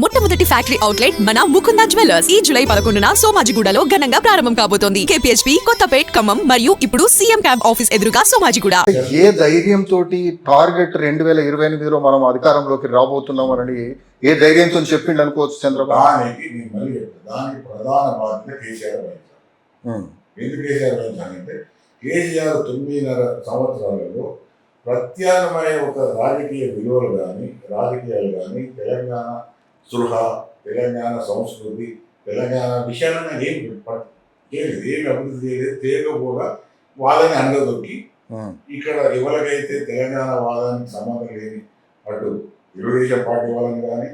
మొట్టమొదటి factory outlet మన Mukunda jewellers. ఈ జూలై పదకొండున సోమాజిగూడలో ఘనంగా ప్రారంభం కాబోతోంది. కేపీహెచ్పీ కొత్తపేట్ ఖమ్మం మరియు ఇప్పుడు సీఎం క్యాంప్ ఆఫీస్ ఎదురుగా సోమాజిగూడ. ఏ ధైర్యం తోటి టార్గెట్ రెండు వేల ఇరవై ఎనిమిదిలో మనం అధికారంలోకి రాబోతున్నామని ఏ ధైర్యంతో చెప్పిండు అనుకోవచ్చు చంద్రబాబు? కేసీఆర్ తొమ్మిదిన్నర సంవత్సరాలలో ప్రత్యామ్నాయ ఒక రాజకీయ విలువలు కానీ రాజకీయాలు కానీ తెలంగాణ సృహ తెలంగాణ సంస్కృతి తెలంగాణ విషయాలను ఏం చేయలేదు ఏమి అభివృద్ధి చేయలేదు. చేయకపోగా వాళ్ళని అండదొక్కి ఇక్కడ ఎవరికైతే తెలంగాణ వాదానికి సంబంధం లేని అటు తెలుగుదేశం పార్టీ వాళ్ళని కానీ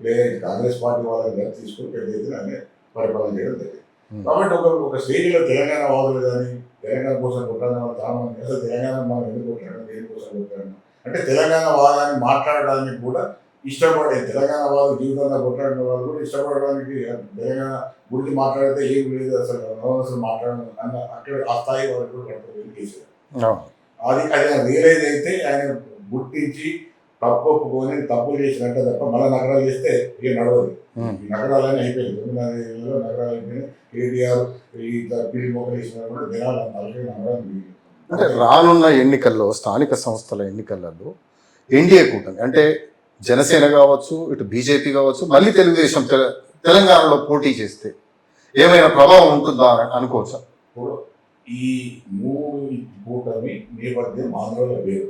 లేదా కాంగ్రెస్ పార్టీ వాళ్ళని కానీ తీసుకుని పెద్ద ఎత్తున ఆయన పరిపాలన చేయడం జరిగింది. కాబట్టి ఒక ఒక స్టేజ్లో తెలంగాణ వాదులు కానీ తెలంగాణ కోసం కొట్టాలని వాళ్ళు చాలా మంది అసలు తెలంగాణ మనం ఎందుకు కొట్టాడు దేనికోసం కొట్టాడు అంటే తెలంగాణ వాదాన్ని మాట్లాడడానికి కూడా ఇష్టపడే తెలంగాణ వాదు జీవితంలో కొట్లాడిన వాళ్ళు కూడా ఇష్టపడడానికి తెలంగాణ గురించి మాట్లాడితే ఏం లేదు అసలు. అనవసరం మాట్లాడడం అన్న అక్కడ ఆ స్థాయి వరకు కేసీఆర్ అవును. అది ఆయన రియలైజ్ అయితే ఆయన గుర్తించి తప్పు ఒప్పుకొని తప్పులు చేసినట్టే తప్ప మళ్ళీ నగరాలు చేస్తే ఏం నడవదు. నగరాలన్నీ అయిపోయింది తొమ్మిదిన్నర ఏళ్ళలో నగరాలు అయిపోయినాయి. కేటీఆర్ ఈ పిల్లి మొక్కలు వేసినా కూడా జనాలు నలభై నగరాలు. అంటే రానున్న ఎన్నికల్లో స్థానిక సంస్థల ఎన్నికలలో ఎన్డీఏ కూటమి అంటే జనసేన కావచ్చు ఇటు బీజేపీ కావచ్చు మళ్ళీ తెలుగుదేశం తెల- తెలంగాణలో పోటీ చేస్తే ఏమైనా ప్రభావం ఉంటుందా అని అనుకోవచ్చా? ఈ మూడు కూటమి నేపథ్యం ఆంధ్రలో వేరు.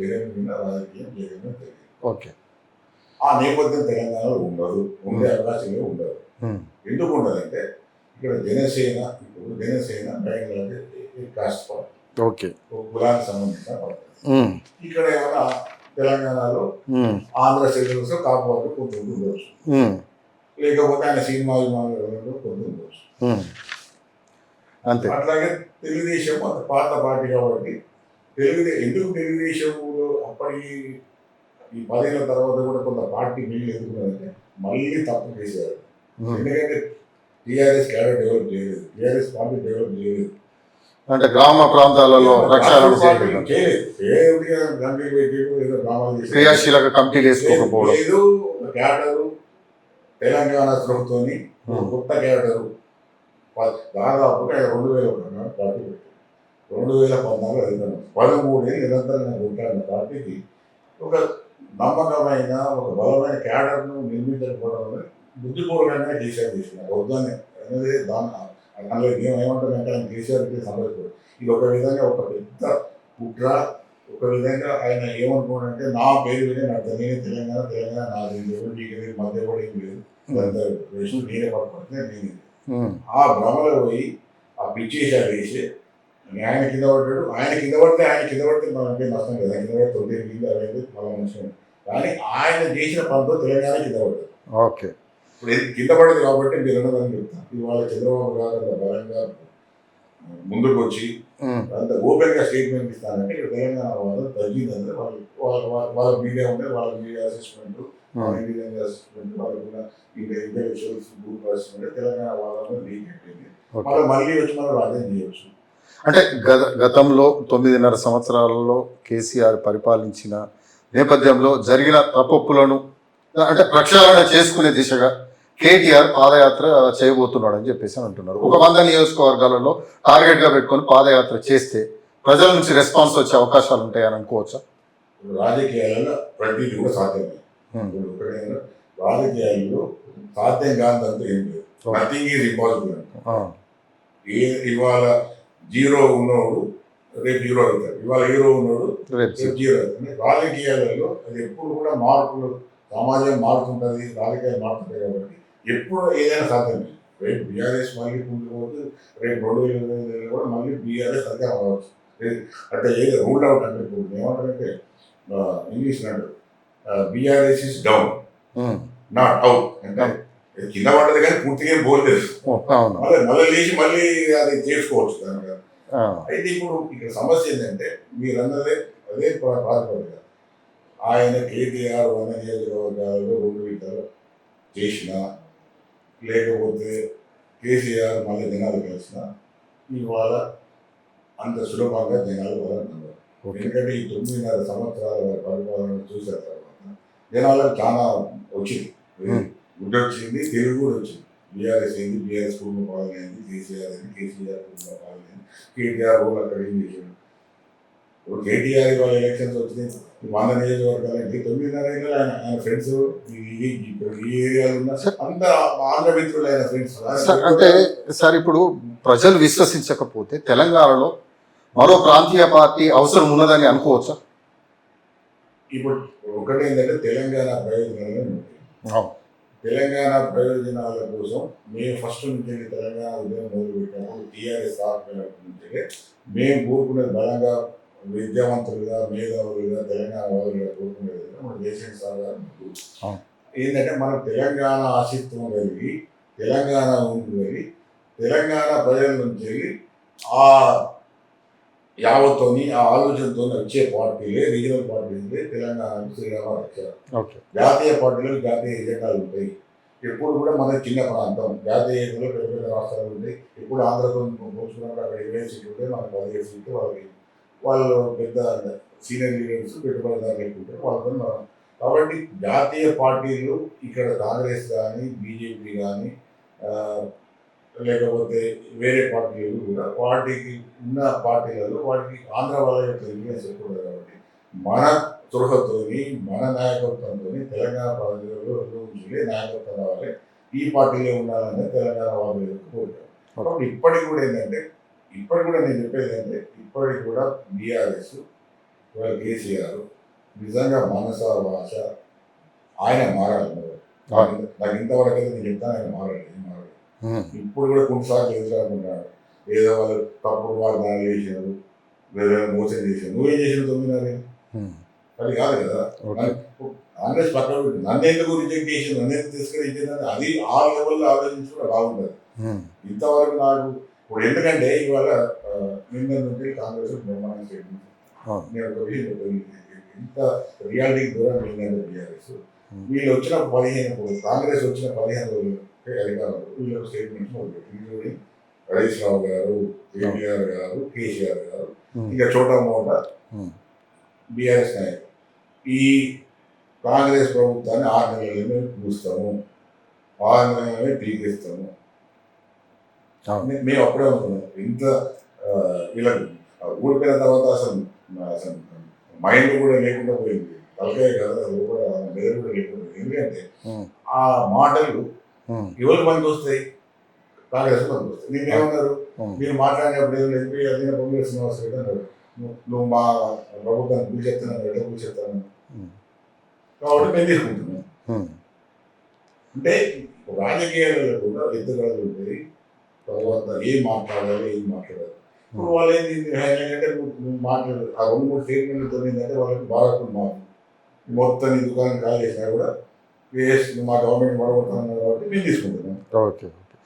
జగన్ రాజకీయం జగన్ ఓకే. ఆ నేపథ్యం తెలంగాణలో ఉండదు ఉండే అవకాశమే ఉండదు. ఎందుకు ఉండదంటే ఇక్కడ జనసేన ఇప్పుడు Janasena Bengaluru caste party. Okay. కులానికి సంబంధించిన పార్టీ. ఇక్కడ ఏమైనా తెలంగాణలో ఆంధ్ర సెల్యూస్ కాపాడు కొంత ఉండవచ్చు ఉమ్, లేకపోతే ఆయన సినిమా అభిమానులు కొంత ఉండవచ్చు ఉమ్. అంతే. అట్లాగే తెలుగుదేశం అంత పాత పార్టీ కాబట్టి తెలుగుదేశం ఎందుకు తెలుగుదేశంలో అప్పటి ఈ పదేళ్ళ తర్వాత కూడా కొంత పార్టీ మిగిలి ఎందుకున్నారంటే మళ్ళీ తప్పు చేశారు. ఎందుకంటే టీఆర్ఎస్ క్యాడర్ డెవలప్ చేయలేదు. టీఆర్ఎస్ పార్టీ డెవలప్ చేయలేదు. అంటే గ్రామ ప్రాంతాలలో చేసేయడం. క్రియాశీలక కమిటీలు వేసుకోకపోవడం. తెలంగాణ ఉమ్, కొత్త క్యాడరు దాదాపుగా రెండు వేల పార్టీ రెండు వేల పద్నాలుగు వెళ్తాను పదమూడేళ్ళు నిరంతరంగా కొట్టాడిన పార్టీకి ఒక నమ్మకమైన ఒక బలమైన క్యాడర్ను నిర్మించకపోవడం వల్ల బుద్ధిపూర్వకంగా కేసీఆర్ తీసుకున్నారు వద్దని అనేది దాని అందులో ఏం- ఏమంటారంటే ఆయన కేసీఆర్కి సంబంధించారు ఇది ఒక విధంగా ఒక పెద్ద కుట్ర ఒక విధంగా ఆయన ఏమనుకున్నాడంటే నా పేరు వినే నాకు నేనే తెలంగాణ తెలంగాణ నాది ఎవరు నీకు లేదు, మధ్య కూడా ఏం లేదు. ఇదంతా వేస్ట్, నేనే పట్టుకుంటే నేనే. ఉమ్, ఆ భ్రమలో పోయి ఆ పిచ్చేసాడు వేసి ఆయన కింద పడ్డాడు. ఆయన కింద పడితే ఆయన కింద పడితే మనకి నష్టం కదా కింద పడితే తొమ్మిది కింద అయింది మన నష్టం కానీ ఆయన చేసిన పనితో తెలంగాణ కింద పడ్డాడు. ఓకే. ఇప్పుడు కింద పడదు కాబట్టి మీరు అన్నదని చెప్తాను. ఇవాళ చంద్రబాబు గారు అంత బలంగా ముందుకు వచ్చి అంత ఓపెన్గా స్టేట్మెంట్ ఇస్తానంటే ఇక్కడ తెలంగాణ వాళ్ళు తగ్గిందంటే వాళ్ళు వాళ్ళ వాళ్ళ- మీడియా ఉంటే వాళ్ళ మీడియా అసెస్మెంట్ వాళ్ళ ఉమ్, ఇండియన్ అసెస్మెంట్ వాళ్ళకున్న ఇంటెలెక్చువల్స్ గ్రూప్ అసెస్మెంట్ తెలంగాణ వాళ్ళలో లీక్ అయిపోయింది. ఓకే. మళ్ళీ మళ్ళీ వచ్చి మనం రాజ్యం చేయొచ్చు. అంటే గత గతంలో తొమ్మిదిన్నర సంవత్సరాలలో కేసీఆర్ పరిపాలించిన నేపథ్యంలో జరిగిన తప్పొప్పులను అంటే ప్రక్షాళన చేసుకునే దిశగా కేటీఆర్ పాదయాత్ర చేయబోతున్నాడు అని చెప్పేసి అని అంటున్నారు. ఒక వంద నియోజకవర్గాలలో టార్గెట్గా పెట్టుకొని పాదయాత్ర చేస్తే ప్రజల నుంచి రెస్పాన్స్ వచ్చే అవకాశాలు ఉంటాయని అనుకోవచ్చా? రాజకీయాలలో ప్రతిదీ కూడా సాధ్యమే రాజకీయాల్లో సాధ్యం కాదంతా ఏం లేదు. నథింగ్ ఈజ్ ఇంపాసిబుల్ ఆ, ఏ ఇవాళ జీరో ఉన్నోడు రేపు హీరో అవుతాడు. ఇవాళ హీరో ఉన్నోడు రేపు జీరో అవుతుంది రాజకీయాలలో అది ఎప్పుడు కూడా మార్పులు సమాజం మారుతుంటుంది రాజకీయాలు మారుతుంటాయి కాబట్టి ఎప్పుడు ఏదైనా సాధ్యమే రేపు బీఆర్ఎస్ మళ్ళీ ముందుకు రేపు రెండు వేల ఇరవై ఐదులో కూడా మళ్ళీ బీఆర్ఎస్ అధికారం అవ్వచ్చు అంటే ఏది రూల్ అవుట్ అంటే ఇప్పుడు ఏమంటారంటే ఇంగ్లీష్ నాడు BRS is down not out అంటే కింద పడ్డది కానీ పూర్తిగా అవును. మళ్ళీ మళ్ళీ లేచి మళ్ళీ అది చేసుకోవచ్చు దాని అయితే ఇప్పుడు ఇక్కడ సమస్య ఏంటంటే మీరు అన్నదే అదే ప్రా- ప్రాతిపదిక ఆయన కేటీఆర్ వంద నియోజకవర్గాలలో రెండు విడతలు చేసిన లేకపోతే కేసీఆర్ మళ్ళీ జనాలు కలిసిన ఇవాళ అంత సులభంగా జనాలు వదలన్నారు ఓకే. ఎందుకంటే ఈ తొమ్మిదిన్నర సంవత్సరాల పరిపాలన చూసిన తర్వాత జనాలకు చాలా వచ్చింది. గుడ్డ వచ్చింది తెలుగు కూడా వచ్చింది. బీఆర్ఎస్ అయింది బీఆర్ఎస్ కుటుంబ పాలన అయింది కేసీఆర్ అయింది కేసీఆర్ కుటుంబ పాలన అయింది. కేటీఆర్ కూడా అక్కడ ఏం చేశాడు? ఇప్పుడు కేటీఆర్ ఇవాళ ఎలక్షన్స్ వచ్చినాయి. వంద నియోజకవర్గాలు అంటే తొమ్మిదిన్నర ఆయన ఆయన ఫ్రెండ్స్ ఈ సార్. అంటే సార్ ఇప్పుడు ప్రజలు విశ్వసించకపోతే తెలంగాణలో మరో ప్రాంతీయ పార్టీ అవసరం ఉన్నదని అనుకోవచ్చా ఇప్పుడు ఒకటి ఏంటంటే తెలంగాణ ప్రయోజనాలు. తెలంగాణ ప్రయోజనాల కోసం మేము ఫస్ట్ నుంచి తెలంగాణ ఉద్యమం మొదలు పెట్టినప్పుడు టీఆర్ఎస్ నుంచి మేము కోరుకునేది బలంగా విద్యావంతులుగా మేధావులుగా తెలంగాణ వాదులుగా కోరుకునేది మన ముందు. అవును. ఏంటంటే మనకు తెలంగాణ ఆశిత్వం కలిగి తెలంగాణ కలిగి తెలంగాణ ప్రజల నుంచి వెళ్ళి ఆ యావత్తోని ఆ ఆలోచనతో వచ్చే పార్టీలే రీజనల్ పార్టీలే తెలంగాణకు శ్రీరామ జాతీయ పార్టీలకు జాతీయ ఎజెండాలు ఉంటాయి. ఎప్పుడు కూడా మన చిన్న ప్రాంతం జాతీయ ఎజెండాలో పెద్ద పెద్ద రాష్ట్రాలు ఉంటాయి. ఇప్పుడు ఆంధ్రతో పోల్చుకున్నప్పుడు అక్కడ ఇరవై సీట్లు ఉంటాయి మనకు పదిహేడు సీట్లు వాళ్ళకి వాళ్ళు పెద్ద సీనియర్ లీడర్స్ పెట్టుబడిదారులు ఎక్కువ ఉంటారు వాళ్ళతో మనం కాబట్టి జాతీయ పార్టీలు ఇక్కడ కాంగ్రెస్ కానీ బీజేపీ కానీ లేకపోతే వేరే పార్టీలు కూడా వాటికి ఉన్న పార్టీలలో వాటికి ఆంధ్ర వాళ్ళ యొక్క ఇన్ఫ్లుయెన్స్ ఎక్కువ కాబట్టి మన తురహతోని మన నాయకత్వంతో తెలంగాణ ప్రజలలో నుంచి నాయకత్వం రావాలి. ఈ పార్టీలో ఉండాలని తెలంగాణ వాళ్ళు కాబట్టి ఇప్పటికి కూడా ఏంటంటే ఇప్పటికి కూడా నేను చెప్పేది ఏంటంటే ఇప్పటికి కూడా బీఆర్ఎస్ కేసీఆర్ నిజంగా మనస భాష ఆయన మారాలి మరి. నాకు ఇంతవరకు అయితే నేను చెప్తాను ఆయన మారాలి ఏం మారాలి ఇప్పుడు కూడా కొన్నిసార్లు ఎదురాకుంటాడు ఏదో వాళ్ళు తప్పుడు వాగ్దానాలు చేసినారు వేరే మోసం చేశారు. నువ్వేం చేసిన తొమ్మిదిన్నర అది కాదు కదా. కాంగ్రెస్ పక్కన పెట్టు. నన్ను ఎందుకు రిజెక్ట్ చేసి నన్ను ఎందుకు తిరస్కరించిందని అది ఆ లెవెల్లో ఆలోచించుకుంటే బాగుంటుంది ఇంతవరకు నాకు ఇప్పుడు ఎందుకంటే ఇవాళ నిన్న నుండి కాంగ్రెస్ స్టేట్మెంట్ అవును. నేను ఒక విషయం. ఇంత రియాలిటీకి దూరం వెళ్ళిందంటే బీఆర్ఎస్. వీళ్ళు వచ్చిన పదిహేను రోజులు కాంగ్రెస్ వచ్చిన పదిహేను రోజులు అధికారులు వీళ్ళు స్టేట్మెంట్స్ ఇంక్లూడింగ్ హరీష్ రావు గారు కేటీఆర్ గారు కేసీఆర్ గారు ఇంకా చోటా మోట. బీఆర్ఎస్ నాయకులు. ఈ కాంగ్రెస్ ప్రభుత్వాన్ని ఆరు నెలలనే చూస్తాము ఆరు నెలలనే పీకేస్తాము. మేము అప్పుడే అనుకున్నాం. ఇంత వీళ్ళకి ఊడిపోయిన తర్వాత అసలు అసలు మైండ్ కూడా లేకుండా పోయింది. తలకాయ కదా అసలు కూడా మెదడు కూడా లేకుండా. ఎందుకంటే. ఆ. మాటలు ఎవరు పనికి వస్తాయి? కాంగ్రెస్ పనికి వస్తాయి. నేను ఏమన్నారు. మీరు మాట్లాడినప్పుడు ఏం లేదు మీరు అదే బొమ్మలు శ్రీనివాస్ రెడ్డి అన్నారు. నువ్వు- మా ప్రభుత్వాన్ని కూల్చేస్తున్నాను ఎట్లా కూల్చేస్తాను Hmm. కాబట్టి మేము తీసుకుంటున్నాం. అంటే రాజకీయాలలో కూడా ఎత్తుగడలు ఉంటాయి. తర్వాత ఏం మాట్లాడాలి ఏం మాట్లాడాలి? ఇప్పుడు వాళ్ళు ఏంటి ఏంటంటే మాట్లాడు ఆ రెండు మూడు స్టేట్మెంట్లతో ఏంటంటే వాళ్ళకి బాగా మాకు మొత్తం ఈ దుకాణం ఖాళీ చేసినా కూడా వేస్ట్ మా గవర్నమెంట్ పడగొడుతున్నాం కాబట్టి మేము తీసుకుంటున్నాం. Okay okay.